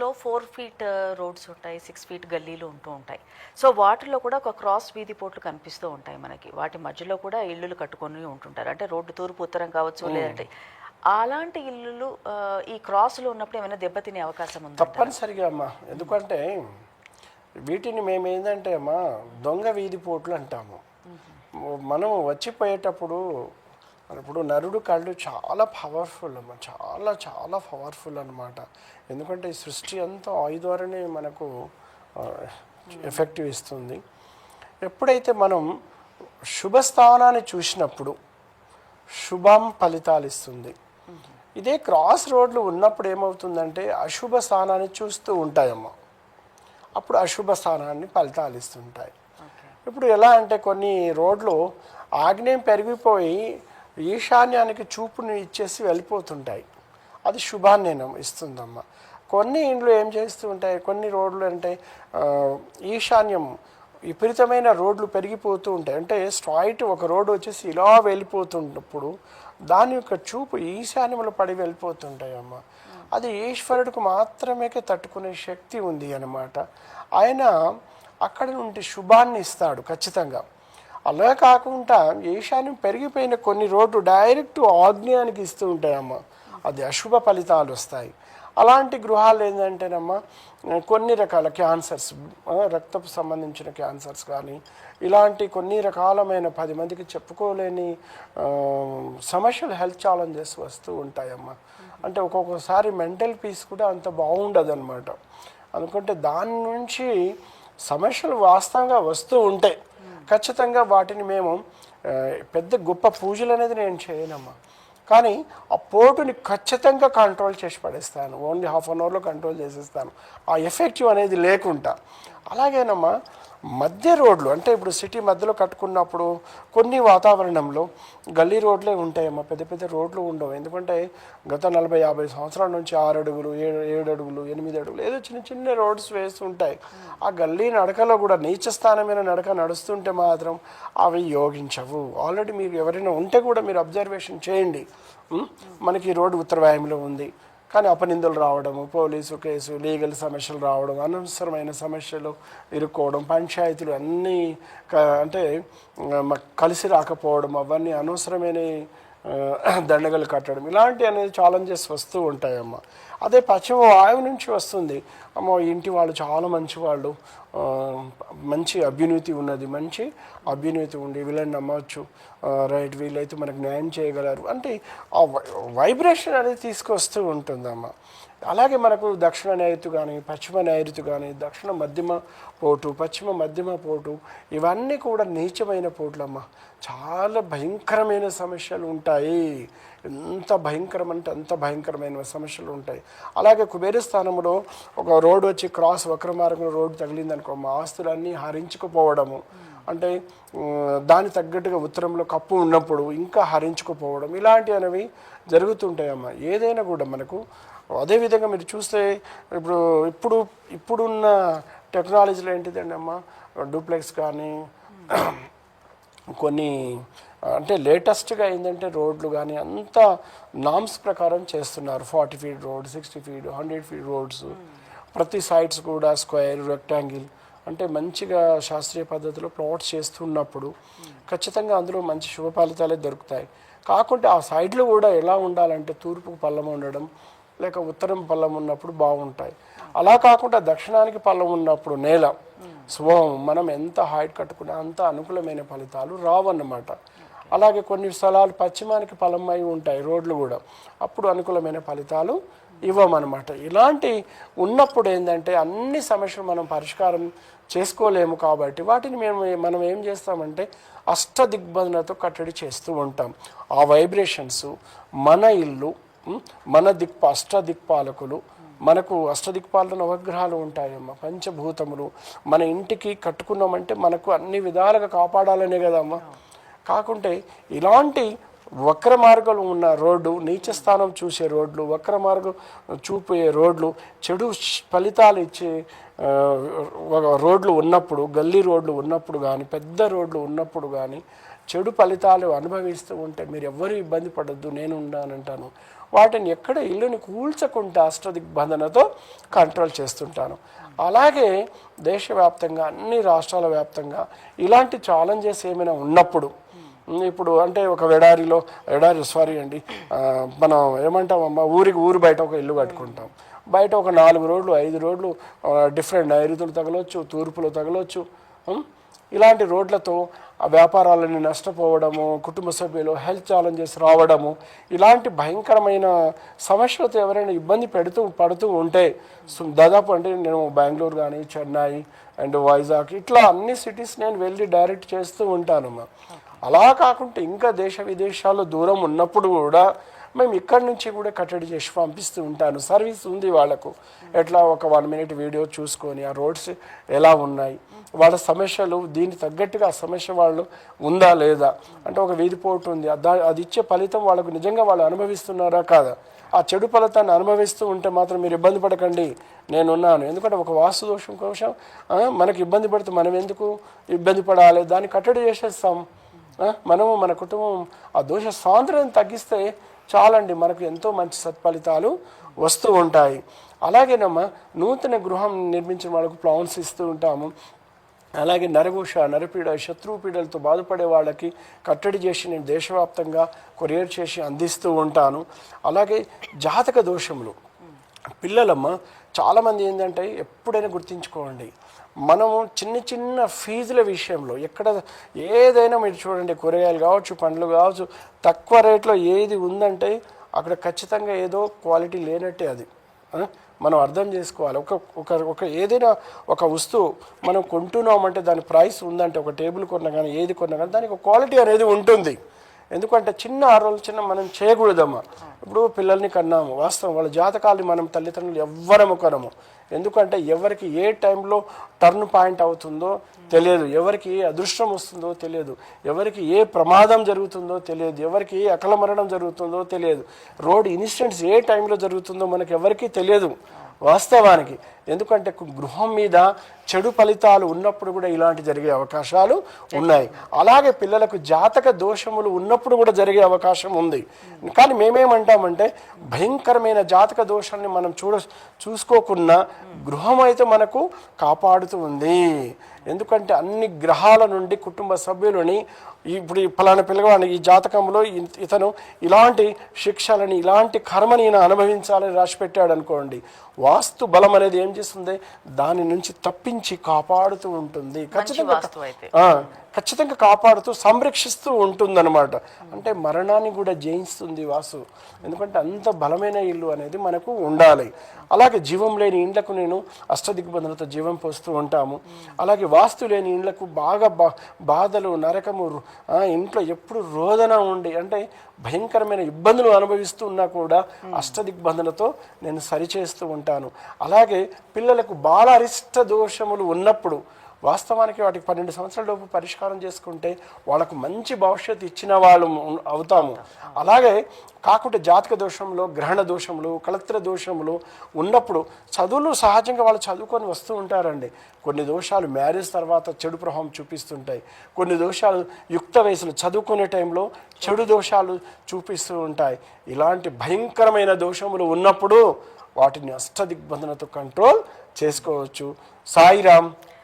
లో four feet roads ఉంటాయి six feet గల్లీలు ఉంటూ ఉంటాయి. సో వాటిలో కూడా ఒక క్రాస్ వీధి పోట్లు కనిపిస్తూ ఉంటాయి మనకి. వాటి మధ్యలో కూడా ఇల్లులు కట్టుకొని ఉంటుంటారు. అంటే రోడ్డు తూర్పు ఉత్తరం కావచ్చు లేదంటే అలాంటి ఇల్లులు ఈ క్రాస్లో ఉన్నప్పుడు ఏమైనా దెబ్బతినే అవకాశం ఉంది తప్పనిసరిగా అమ్మా. ఎందుకంటే వీటిని మేము ఏంటంటే అమ్మా దొంగ వీధి పోట్లు అంటాము. మనం వచ్చిపోయేటప్పుడు ఇప్పుడు నరుడు కళ్ళు చాలా పవర్ఫుల్ అమ్మ. చాలా చాలా పవర్ఫుల్ అన్నమాట. ఎందుకంటే ఈ సృష్టి అంతా ఆయి ద్వారానే మనకు ఎఫెక్టివ్ ఇస్తుంది. ఎప్పుడైతే మనం శుభస్థానాన్ని చూసినప్పుడు శుభం ఫలితాలు ఇస్తుంది. ఇదే క్రాస్ రోడ్లు ఉన్నప్పుడు ఏమవుతుందంటే అశుభ స్థానాన్ని చూస్తూ ఉంటాయమ్మ. అప్పుడు అశుభ స్థానాన్ని ఫలితాలు ఇస్తుంటాయి. ఇప్పుడు ఎలా అంటే కొన్ని రోడ్లు ఆగ్నేయం పెరిగిపోయి ఈశాన్యానికి చూపుని ఇచ్చేసి వెళ్ళిపోతుంటాయి. అది శుభాన్ని ఇస్తుందమ్మా. కొన్ని ఇండ్లు ఏం చేస్తూ ఉంటాయి? కొన్ని రోడ్లు అంటే ఈశాన్యం విపరీతమైన రోడ్లు పెరిగిపోతూ ఉంటాయి. అంటే స్ట్రైట్ ఒక రోడ్డు వచ్చేసి ఇలా వెళ్ళిపోతున్నప్పుడు దాని యొక్క చూపు ఈశాన్యంలో పడి వెళ్ళిపోతుంటాయమ్మ. అది ఈశ్వరుడికి మాత్రమే తట్టుకునే శక్తి ఉంది అన్నమాట. ఆయన అక్కడ నుండి శుభాన్ని ఇస్తాడు ఖచ్చితంగా. అలా కాకుండా ఈశాన్యం పెరిగిపోయిన కొన్ని రోడ్లు డైరెక్ట్ ఆగ్నేయానికి ఇస్తూ ఉంటాయమ్మ. అది అశుభ ఫలితాలు వస్తాయి. అలాంటి గృహాలు ఏంటంటేనమ్మా కొన్ని రకాల క్యాన్సర్స్ రక్తపు సంబంధించిన క్యాన్సర్స్ కానీ ఇలాంటి కొన్ని రకాలమైన పది మందికి చెప్పుకోలేని సమస్యలు హెల్త్ ఛాలెంజెస్ వస్తూ ఉంటాయమ్మా. అంటే ఒక్కొక్కసారి మెంటల్ పీస్ కూడా అంత బాగుండదు అనమాట అనుకుంటే దాని నుంచి సమస్యలు వాస్తవంగా వస్తూ ఉంటాయి. ఖచ్చితంగా వాటిని మేము పెద్ద గొప్ప పూజలు అనేది నేను చేయనమ్మా. కానీ ఆ పోటుని ఖచ్చితంగా కంట్రోల్ చేసి పడేస్తాను. ఓన్లీ హాఫ్ అన్ అవర్లో కంట్రోల్ చేసేస్తాను. ఆ ఎఫెక్టివ్ అనేది లేకుండా. అలాగేనమ్మా మధ్య రోడ్లు అంటే ఇప్పుడు సిటీ మధ్యలో కట్టుకున్నప్పుడు కొన్ని వాతావరణంలో గల్లీ రోడ్లే ఉంటాయమ్మా పెద్ద పెద్ద రోడ్లు ఉండవు. ఎందుకంటే గత నలభై యాభై సంవత్సరాల నుంచి ఆరు అడుగులు ఏడు ఏడు అడుగులు ఎనిమిది అడుగులు ఏదో చిన్న చిన్న రోడ్స్ వేస్తుంటాయి ఆ గల్లీ నడకలో కూడా నీచ స్థానమైన నడక నడుస్తుంటే మాత్రం అవి యోగించవు. ఆల్రెడీ మీరు ఎవరైనా ఉంటే కూడా మీరు అబ్జర్వేషన్ చేయండి. మనకి రోడ్డు ఉత్తరవాయంలో ఉంది. కానీ అపనిందలు రావడము పోలీసు కేసు లీగల్ సమస్యలు రావడం అనవసరమైన సమస్యలు ఇరుక్కోవడం పంచాయతీలు అన్నీ క- అంటే కలిసి రాకపోవడం అవన్నీ అనవసరమైన దండగలు కట్టడం ఇలాంటి అనేది ఛాలెంజెస్ వస్తూ ఉంటాయమ్మా. అదే పశ్చిమ వాయువు నుంచి వస్తుంది. అమ్మో ఇంటి వాళ్ళు చాలా మంచి వాళ్ళు మంచి అభ్యునీతి ఉన్నది. మంచి అభ్యునీతి ఉండి వీళ్ళని నమ్మవచ్చు రైట్ వీళ్ళైతే మనకు న్యాయం చేయగలరు. అంటే ఆ వై- వైబ్రేషన్ అనేది తీసుకొస్తూ ఉంటుందమ్మా. అలాగే మనకు దక్షిణ నైరుతి కానీ పశ్చిమ నైరుతి కానీ దక్షిణ మధ్యమ పోటు పశ్చిమ మధ్యమ పోటు ఇవన్నీ కూడా నీచమైన పోట్లమ్మ చాలా భయంకరమైన సమస్యలు ఉంటాయి. ఎంత భయంకరం అంటే అంత భయంకరమైన సమస్యలు ఉంటాయి. అలాగే కుబేర స్థానంలో ఒక రోడ్డు వచ్చి క్రాస్ వక్ర మార్గంలో రోడ్డు తగిలిందనుకో మా ఆస్తులన్నీ హరించుకుపోవడము. అంటే దాని తగ్గట్టుగా ఉత్తరంలో కప్పు ఉన్నప్పుడు ఇంకా హరించుకుపోవడం ఇలాంటివి అనేవి జరుగుతుంటాయమ్మా. ఏదైనా కూడా మనకు అదేవిధంగా మీరు చూస్తే ఇప్పుడు ఇప్పుడు ఇప్పుడున్న టెక్నాలజీలో ఏంటిదండి అమ్మా? డూప్లెక్స్ కానీ కొన్ని అంటే లేటెస్ట్గా ఏంటంటే రోడ్లు కానీ అంతా నామ్స్ ప్రకారం చేస్తున్నారు. Forty feet road sixty feet hundred feet roads. ప్రతి సైడ్స్ కూడా స్క్వేర్ రెక్టాంగిల్ అంటే మంచిగా శాస్త్రీయ పద్ధతిలో ప్లాట్స్ చేస్తున్నప్పుడు ఖచ్చితంగా అందులో మంచి శుభ ఫలితాలే దొరుకుతాయి. కాకుంటే ఆ సైడ్లు కూడా ఎలా ఉండాలంటే తూర్పుకు పల్లం ఉండడం లేక ఉత్తరం పల్లం ఉన్నప్పుడు బాగుంటాయి. అలా కాకుండా దక్షిణానికి పల్లం ఉన్నప్పుడు నేల. స్వభావం మనం ఎంత హైట్ కట్టుకున్నా అంత అనుకూలమైన ఫలితాలు రావన్నమాట. అలాగే కొన్ని స్థలాలు పశ్చిమానికి పలమై ఉంటాయి రోడ్లు కూడా. అప్పుడు అనుకూలమైన ఫలితాలు ఇవ్వమన్నమాట. ఇలాంటి ఉన్నప్పుడు ఏంటంటే అన్ని సమస్యలు మనం పరిష్కారం చేసుకోలేము కాబట్టి వాటిని మేము మనం ఏం చేస్తామంటే అష్ట దిగ్బంధనతో కట్టడి చేస్తూ ఉంటాం. ఆ వైబ్రేషన్స్ మన ఇల్లు మన దిక్ప అష్టదిక్పాలకులు. మనకు అష్టదిక్పాల నవగ్రహాలు ఉంటాయమ్మ పంచభూతములు. మన ఇంటికి కట్టుకున్నామంటే మనకు అన్ని విధాలుగా కాపాడాలనే కదమ్మా. కాకుంటే ఇలాంటి వక్ర మార్గాలు ఉన్న రోడ్డు నీచ స్థానం చూసే రోడ్లు వక్ర మార్గం చూపే రోడ్లు చెడు ఫలితాలు ఇచ్చే రోడ్లు ఉన్నప్పుడు గల్లీ రోడ్లు ఉన్నప్పుడు కానీ పెద్ద రోడ్లు ఉన్నప్పుడు కానీ చెడు ఫలితాలు అనుభవిస్తూ ఉంటే మీరు ఎవ్వరూ ఇబ్బంది పడద్దు నేను ఉన్నానంటాను. వాటిని ఎక్కడ ఇల్లుని కూల్చకుండా అష్టదిగ్బంధనతో కంట్రోల్ చేస్తుంటాను. అలాగే దేశవ్యాప్తంగా అన్ని రాష్ట్రాల వ్యాప్తంగా ఇలాంటి ఛాలెంజెస్ ఏమైనా ఉన్నప్పుడు ఇప్పుడు అంటే ఒక ఎడారిలో ఎడారి సారీ అండి మనం ఏమంటామమ్మా ఊరికి ఊరు బయట ఒక ఇల్లు కట్టుకుంటాం. బయట ఒక నాలుగు రోడ్లు ఐదు రోడ్లు డిఫరెంట్ నైరుతులు తగలొచ్చు తూర్పులు తగలొచ్చు ఇలాంటి రోడ్లతో ఆ వ్యాపారాలని నష్టపోవడము కుటుంబ సభ్యులు హెల్త్ ఛాలెంజెస్ రావడము ఇలాంటి భయంకరమైన సమస్యలతో ఎవరైనా ఇబ్బంది పెడుతూ పడుతూ ఉంటే దాదాపు అంటే నేను బెంగళూరు కానీ చెన్నై అండ్ వైజాగ్ ఇట్లా అన్ని సిటీస్ నేను వెళ్ళి డైరెక్ట్ చేస్తూ ఉంటానమ్మా. అలా కాకుండా ఇంకా దేశ విదేశాలు దూరం ఉన్నప్పుడు కూడా మేము ఇక్కడి నుంచి కూడా కట్టడి చేసి పంపిస్తూ ఉంటాను. సర్వీస్ ఉంది వాళ్ళకు. ఎట్లా ఒక వన్ మినిట్ వీడియో చూసుకొని ఆ రోడ్స్ ఎలా ఉన్నాయి? వాళ్ళ సమస్యలు దీనికి తగ్గట్టుగా ఆ సమస్య వాళ్ళు ఉందా లేదా? అంటే ఒక వీధి పోటు ఉంది. దా- అది ఇచ్చే ఫలితం వాళ్ళకు నిజంగా వాళ్ళు అనుభవిస్తున్నారా కాదా? ఆ చెడు ఫలితాన్ని అనుభవిస్తూ ఉంటే మాత్రం మీరు ఇబ్బంది పడకండి. నేనున్నాను. ఎందుకంటే ఒక వాస్తు దోషం కోసం మనకి ఇబ్బంది పడితే మనం ఎందుకు ఇబ్బంది పడాలి? దాన్ని కట్టడి చేసేస్తాం. మనము మన కుటుంబం ఆ దోష సాంద్రతను తగ్గిస్తే చాలండి మనకు ఎంతో మంచి సత్ఫలితాలు వస్తూ ఉంటాయి. అలాగేనమ్మా నూతన గృహం నిర్మించిన వాళ్ళకు ప్లాన్స్ ఇస్తూ ఉంటాము. అలాగే నరఘోష నరపీడ శత్రువు పీడలతో బాధపడే వాళ్ళకి కట్టడి చేసి నేను దేశవ్యాప్తంగా కొరియర్ చేసి అందిస్తూ ఉంటాను. అలాగే జాతక దోషములు. పిల్లలమ్మ చాలామంది ఏంటంటే ఎప్పుడైనా గుర్తించుకోండి. మనము చిన్న చిన్న ఫీజుల విషయంలో ఎక్కడ ఏదైనా మీరు చూడండి కూరగాయలు కావచ్చు పండ్లు కావచ్చు తక్కువ రేట్లో ఏది ఉందంటే అక్కడ ఖచ్చితంగా ఏదో క్వాలిటీ లేనట్టే అది. మనం అర్థం చేసుకోవాలి. ఒక ఒక ఒక ఏదైనా ఒక వస్తువు మనం కొంటున్నామంటే దాని ప్రైస్ ఉందంటే ఒక టేబుల్ కొన్నా కానీ ఏది కొన్నా కానీ దానికి ఒక క్వాలిటీ అనేది ఉంటుంది. ఎందుకంటే చిన్న ఆలోచన మనం చేయకూడదమ్మా. ఇప్పుడు పిల్లల్ని కన్నాము. వాస్తవం వాళ్ళ జాతకాలు మనం తల్లిదండ్రులు ఎవ్వరము కనము. ఎందుకంటే ఎవరికి ఏ టైంలో టర్న్ పాయింట్ అవుతుందో తెలియదు. ఎవరికి ఏ అదృష్టం వస్తుందో తెలియదు. ఎవరికి ఏ ప్రమాదం జరుగుతుందో తెలియదు. ఎవరికి ఏ అకల మరణం జరుగుతుందో తెలియదు. రోడ్ ఇన్సిడెంట్స్ ఏ టైంలో జరుగుతుందో మనకు ఎవరికీ తెలియదు వాస్తవానికి. ఎందుకంటే గృహం మీద చెడు ఫలితాలు ఉన్నప్పుడు కూడా ఇలాంటి జరిగే అవకాశాలు ఉన్నాయి. అలాగే పిల్లలకు జాతక దోషములు ఉన్నప్పుడు కూడా జరిగే అవకాశం ఉంది. కానీ మేమేమంటామంటే భయంకరమైన జాతక దోషాన్ని మనం చూడ చూసుకోకుండా గృహం అయితే మనకు కాపాడుతూ ఉంది. ఎందుకంటే అన్ని గ్రహాల నుండి కుటుంబ సభ్యులని ఇప్పుడు ఫలానా పిల్లవాడిని ఈ జాతకంలో ఇతను ఇలాంటి శిక్షలని ఇలాంటి కర్మని ఈయన అనుభవించాలని రాసిపెట్టాడు అనుకోండి వాస్తు బలం అనేది ఏం చేస్తుంది? దాని నుంచి తప్పించి కాపాడుతూ ఉంటుంది. ఖచ్చితంగా ఖచ్చితంగా కాపాడుతూ సంరక్షిస్తూ ఉంటుందన్నమాట. అంటే మరణాన్ని కూడా జయిస్తుంది వాసు. ఎందుకంటే అంత బలమైన ఇల్లు అనేది మనకు ఉండాలి. అలాగే జీవం లేని ఇండ్లకు నేను అష్టదిగ్బంధనతో జీవం పోస్తూ ఉంటాము. అలాగే వాస్తు లేని ఇండ్లకు బాగా బా బాధలు నరకము ఇంట్లో ఎప్పుడు రోదన ఉండి అంటే భయంకరమైన ఇబ్బందులు అనుభవిస్తూ ఉన్నా కూడా అష్టదిగ్బంధనతో నేను సరిచేస్తూ ఉంటాను. అలాగే పిల్లలకు బాల అరిష్ట దోషములు ఉన్నప్పుడు వాస్తవానికి వాటికి పన్నెండు సంవత్సరాల లోపు పరిష్కారం చేసుకుంటే వాళ్ళకు మంచి భవిష్యత్తు ఇచ్చిన వాళ్ళు అవుతాము. అలాగే కాకుంటే జాతక దోషంలో గ్రహణ దోషములు కలత్ర దోషములు ఉన్నప్పుడు చదువులు సహజంగా వాళ్ళు చదువుకొని వస్తూ ఉంటారండి. కొన్ని దోషాలు మ్యారేజ్ తర్వాత చెడు ప్రభావం చూపిస్తుంటాయి. కొన్ని దోషాలు యుక్త వయసులో చదువుకునే టైంలో చెడు దోషాలు చూపిస్తూ ఉంటాయి. ఇలాంటి భయంకరమైన దోషములు ఉన్నప్పుడు వాటిని అష్టదిగ్బంధనతో కంట్రోల్ చేసుకోవచ్చు. సాయిరామ్.